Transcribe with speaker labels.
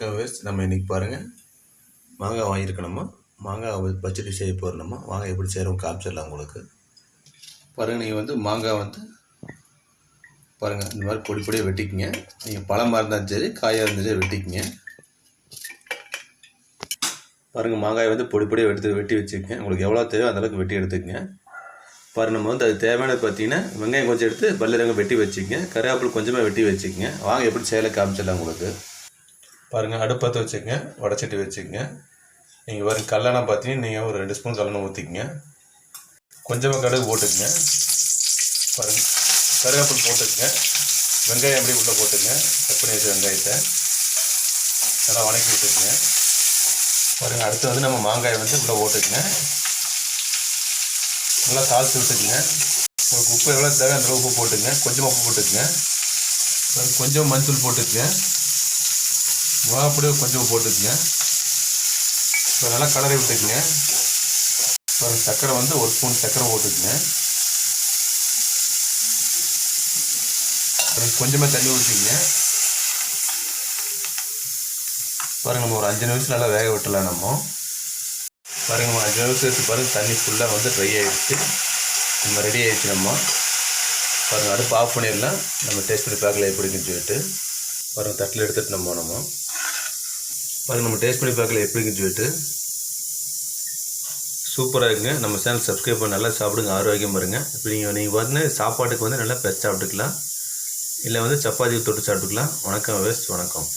Speaker 1: வணக்கம் வேஸ் நம்ம இன்றைக்கி பாருங்கள் மாங்காய் வாங்கியிருக்கணுமா? மாங்காய் பச்சடி செய்ய போகிறோம்மா மாங்காய் எப்படி செய்கிறோம் காமிச்சிடலாம் உங்களுக்கு. பாருங்கள் நீங்கள் வந்து மாங்காய் வந்து பாருங்கள் இந்த மாதிரி பொடி பொடியாக வெட்டிக்கிங்க. நீங்கள் பழமாக இருந்தாலும் சரி காயாக இருந்தாலும் சரி பாருங்கள் மாங்காய் வந்து பொடி பொடியாக எடுத்து வெட்டி வச்சுக்கோங்க உங்களுக்கு எவ்வளோ தேவையோ அந்தளவுக்கு வெட்டி எடுத்துக்கங்க. பாரு நம்ம வந்து அது தேவையானது பார்த்தீங்கன்னா வெங்காயம் கொஞ்சம் எடுத்து பல்லிரங்க வெட்டி வச்சுக்கங்க. கருவேப்பிலை கொஞ்சமாக வெட்டி வச்சுக்கோங்க. வாங்க எப்படி செய்யலை காமிச்சிடலாம் உங்களுக்கு. பாருங்கள் அடுப்பத்தை வச்சுக்கங்க வடச்சட்டி வச்சுக்கங்க. நீங்கள் வரும் கல்லெண்ணெய் பார்த்தீங்கன்னா நீங்கள் ஒரு ரெண்டு ஸ்பூன் கல்லெண்ணெய் ஊற்றிக்கங்க கொஞ்சமாக கடுகு போட்டுக்கங்க. பாருங்கள் கருவேப்பில் போட்டுக்கங்க. வெங்காயம் எப்படி உள்ளே போட்டுங்க கட் பண்ணி வச்ச வெங்காயத்தை. நல்லா வணக்கி விட்டுக்குங்க. பாருங்கள் அடுத்து வந்து நம்ம மாங்காயை வந்து உள்ளே போட்டுக்குங்க. நல்லா தாளித்து விட்டுக்குங்க. உங்களுக்கு உப்பு எவ்வளோ தேவை அந்த அளவு உப்பு போட்டுங்க கொஞ்சமாக உப்பு போட்டுக்குங்க. கொஞ்சம் மஞ்சள் போட்டுக்குங்க. மிளகாப்பொடி கொஞ்சம் போட்டுக்குங்க. இப்போ நல்லா கலரை விட்டுக்குங்க. இப்போ சர்க்கரை வந்து ஒரு ஸ்பூன் சர்க்கரை போட்டுக்குங்க. கொஞ்சமாக தண்ணி ஊற்றிக்கங்க பாருங்க நம்ம ஒரு அஞ்சு நிமிஷம் நல்லா வேக விட்டலாம் நம்ம. பாருங்க நம்ம அஞ்சு நிமிஷம் எடுத்து தண்ணி ஃபுல்லாக வந்து ட்ரை ஆகிடுச்சு நம்ம ரெடி ஆகிடுச்சு நம்ம. பாருங்கள் அடுப்பு ஆஃப் பண்ணிடலாம். நம்ம டேஸ்ட் பண்ணி பார்க்கல எப்படின்னு சொல்லிட்டு. பாருங்கள் தட்டில் எடுத்துட்டு நம்ம போனோமா? பாருங்கள் நம்ம டேஸ்ட் பண்ணி பார்க்கல எப்படிங்கன்னு சொல்லிட்டு. சூப்பராக இருக்குங்க. நம்ம சேனல் சப்ஸ்கிரைப் பண்ணி நல்லா சாப்பிடுங்க ஆரோக்கியம் பாருங்க இப்போ நீங்கள் நீங்கள் பார்த்தீங்கன்னா சாப்பாட்டுக்கு வந்து நல்லா பெஸ்ட் சாப்பிட்டுக்கலாம். இல்லை வந்து சப்பாத்தி தொட்டு சாப்பிட்டுக்கலாம். வணக்கம் வேஸ்ட் வணக்கம்.